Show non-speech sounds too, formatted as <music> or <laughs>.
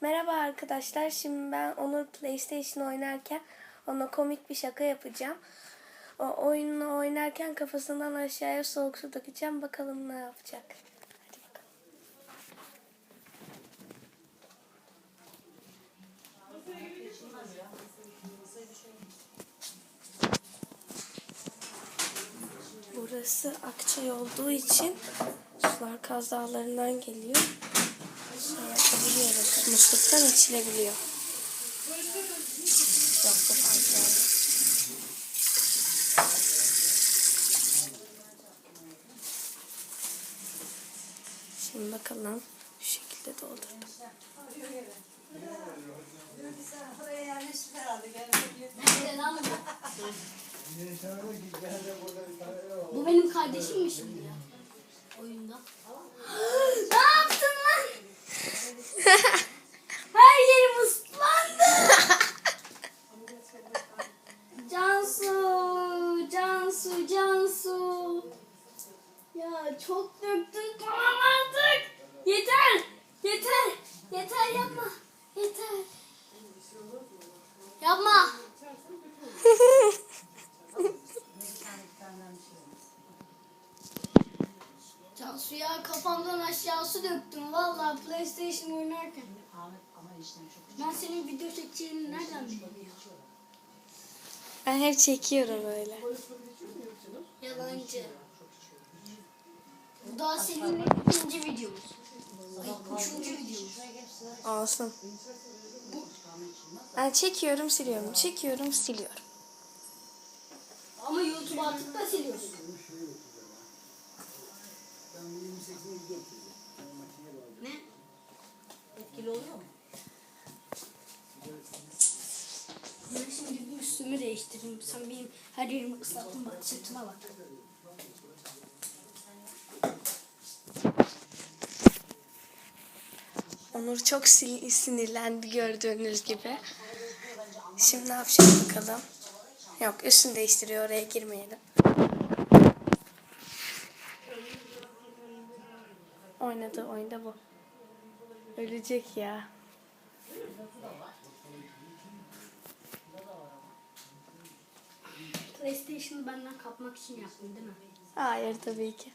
Merhaba arkadaşlar. Şimdi ben Onur PlayStation oynarken ona komik bir şaka yapacağım. O oyununu oynarken kafasından aşağıya soğuk su dökeceğim. Bakalım ne yapacak. Hadi bakalım. Burası Akçay olduğu için sular Kaz Dağları'ndan geliyor. Şey yapabiliyoruz. Musluktan içilebiliyor. Yok bu fazla. Şimdi bakalım. Şu şekilde doldurdum. Bu benim kardeşim mi şimdi ya? Oyunda. ne yaptın lan? Her yerim ıslandı. Cansu, Cansu, Cansu. Ya çok döktün tamam artık. Yeter, yeter, yeter yapma. Yeter. Yapma. <laughs> Cansu ya kafamdan aşağısı döktüm vallahi PlayStation oynarken. Ben senin video çekeceğini nereden ya? Ben hep çekiyorum öyle. Yalancı. Bu daha seninle ikinci videomuz. Ay, üçüncü videomuz. Olsun. Ben çekiyorum siliyorum. Çekiyorum siliyorum. Ama YouTube artık da siliyorsun. Ne? Etkili oluyor mu? Ben şimdi bir üstümü değiştireyim. Sen benim her yerimi ıslattın bak sırtıma bak. Onur çok sinirlendi gördüğünüz gibi. Şimdi ne yapacak bakalım. Yok üstünü değiştiriyor oraya girmeyelim. Oynadı oyunda bu. Ölecek ya. PlayStation'ı benden kapmak için yaptın değil mi? Hayır tabii ki.